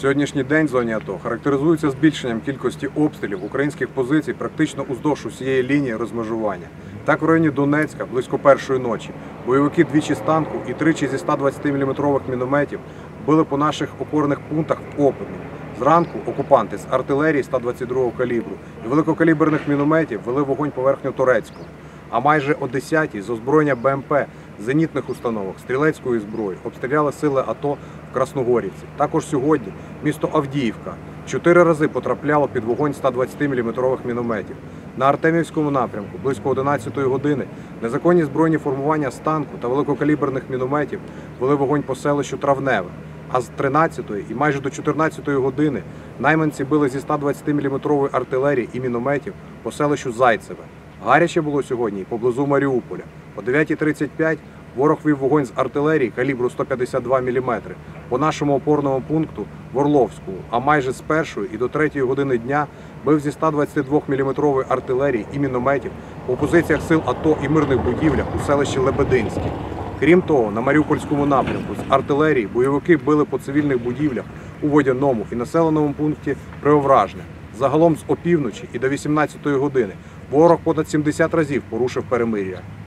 Сьогоднішній день в зоні АТО характеризується збільшенням кількості обстрілів українських позицій практично уздовж усієї лінії розмежування. Так, в районі Донецька близько першої ночі бойовики двічі з танку і тричі зі 120 мм мінометів били по наших опорних пунктах в Опитні. Зранку окупанти з артилерії 122-го калібру і великокаліберних мінометів вели вогонь поверхню Турецького. А майже о 10-й з озброєння БМП, зенітних установок, стрілецької зброї обстріляли сили АТО в Красногорівці. Також сьогодні місто Авдіївка чотири рази потрапляло під вогонь 120 мм мінометів. На Артемівському напрямку близько 11-ї години незаконні збройні формування з танку та великокаліберних мінометів вели вогонь по селищу Травневе. А з 13-ї і майже до 14-ї години найманці били зі 120 мм артилерії і мінометів по селищу Зайцеве. Гаряче було сьогодні і поблизу Маріуполя. О 9.35 ворог вів вогонь з артилерії калібру 152 мм по нашому опорному пункту в Орловську, а майже з першої і до третьої години дня бив зі 122 мм артилерії і мінометів по позиціях сил АТО і мирних будівлях у селищі Лебединське. Крім того, на Маріупольському напрямку з артилерії бойовики били по цивільних будівлях у водяному і населеному пункті Преовражне. Загалом з опівночі і до 18-ї години ворог понад 70 разів порушив перемир'я.